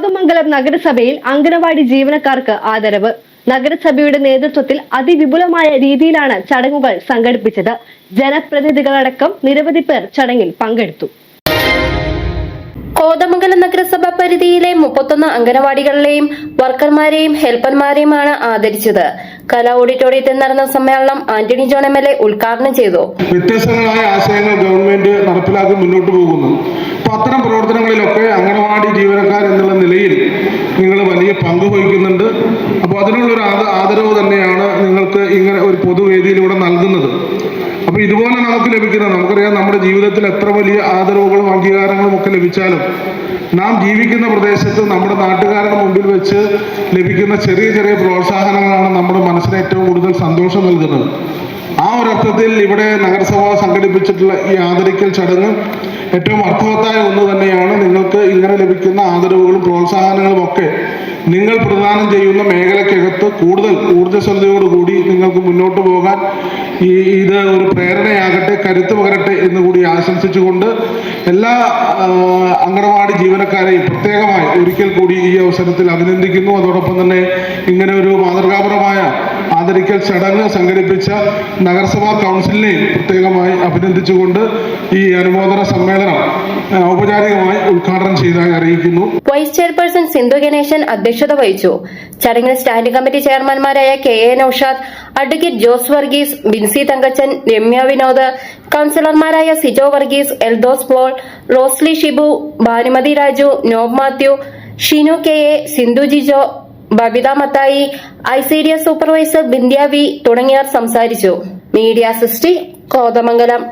കോതമംഗലം നഗരസഭയിൽ അംഗനവാടി ജീവനക്കാർക്ക് ആദരവ്. നഗരസഭയുടെ നേതൃത്വത്തിൽ അതിവിപുലമായ രീതിയിലാണ് ചടങ്ങുകൾ സംഘടിപ്പിച്ചത്. ജനപ്രതിനിധികളടക്കം നിരവധി പേർ ചടങ്ങിൽ പങ്കെടുത്തു. കോതമംഗലം നഗരസഭ പരിധിയിലെ മുപ്പത്തൊന്ന് അംഗനവാടികളിലെയും വർക്കർമാരെയും ഹെൽപ്പർമാരെയുമാണ് ആദരിച്ചത്. കലാ ഓഡിറ്റോറിയത്തിൽ നടന്ന സമ്മേളനം Antony John M L A ഉദ്ഘാടനം ചെയ്തു. വ്യത്യസ്തങ്ങളായ ആശയങ്ങൾ ഗവൺമെന്റ് നടപ്പിലാക്കി മുന്നോട്ട് പോകുന്നു. അത്തരം പ്രവർത്തനങ്ങളിലൊക്കെ അംഗനവാടി ജീവനക്കാർ പങ്ക് അപ്പോൾ അതിനുള്ളൊരു ആദ- ആദരവ് തന്നെയാണ് നിങ്ങൾക്ക് ഇങ്ങനെ ഒരു പൊതുവേദിയിലൂടെ നൽകുന്നത്. അപ്പോൾ ഇതുപോലെ നമുക്ക് ലഭിക്കുന്ന നമുക്കറിയാം നമ്മുടെ ജീവിതത്തിൽ എത്ര വലിയ ആദരവുകളും അംഗീകാരങ്ങളും ഒക്കെ ലഭിച്ചാലും നാം ജീവിക്കുന്ന പ്രദേശത്ത് നമ്മുടെ നാട്ടുകാരുടെ മുമ്പിൽ വെച്ച് ലഭിക്കുന്ന ചെറിയ ചെറിയ പ്രോത്സാഹനങ്ങളാണ് നമ്മുടെ മനസ്സിന് ഏറ്റവും കൂടുതൽ സന്തോഷം നൽകുന്നത്. ആ ഒരർത്ഥത്തിൽ ഇവിടെ നഗരസഭ സംഘടിപ്പിച്ചിട്ടുള്ള ഈ ആദരിക്കൽ ചടങ്ങ് ഏറ്റവും അർത്ഥവത്തായ ഒന്ന് തന്നെയാണ്. നിങ്ങൾക്ക് ഇങ്ങനെ ലഭിക്കുന്ന ആദരവുകളും പ്രോത്സാഹനങ്ങളും ഒക്കെ നിങ്ങൾ പ്രദാനം ചെയ്യുന്ന മേഖലയ്ക്കകത്ത് കൂടുതൽ ഊർജസ്വലതയോടുകൂടി നിങ്ങൾക്ക് മുന്നോട്ട് പോകാൻ ഈ ഇത് ഒരു പ്രേരണയാകട്ടെ കരുത്ത് പകരട്ടെ എന്ന് കൂടി ആശംസിച്ചുകൊണ്ട് എല്ലാ അങ്കണവാടി ജീവനക്കാരെയും പ്രത്യേകമായി ഒരിക്കൽ കൂടി ഈ അവസരത്തിൽ അഭിനന്ദിക്കുന്നു. അതോടൊപ്പം തന്നെ ഇങ്ങനെ ഒരു മാതൃകാപരമായ ആദരിക്കൽ ചടങ്ങ് സംഘടിപ്പിച്ച നഗരസഭാ കൗൺസിലിനെയും പ്രത്യേകമായി അഭിനന്ദിച്ചുകൊണ്ട് ഈ അനുമോദന സമ്മേളനം ചെയ്തതായി അറിയിക്കുന്നു. വൈസ് ചെയർപേഴ്സൺ സിന്ധു ഗണേശൻ അധ്യക്ഷത വഹിച്ചു. ചടങ്ങിൽ standing committee ചെയർമാൻമാരായ K A Naushad advocate Jose Varghese Binsy Thankachan Ramya Vinod കൌൺസിലർമാരായ Sijo Varghese Eldhose Paul Rosly Shibu Bhanumathi Raju Nob Mathew Shinu K A Sindhu Jijo Babitha Mathai I C D S supervisor Bindya V തുടങ്ങിയവർ സംസാരിച്ചു. Media city Kothamangalam.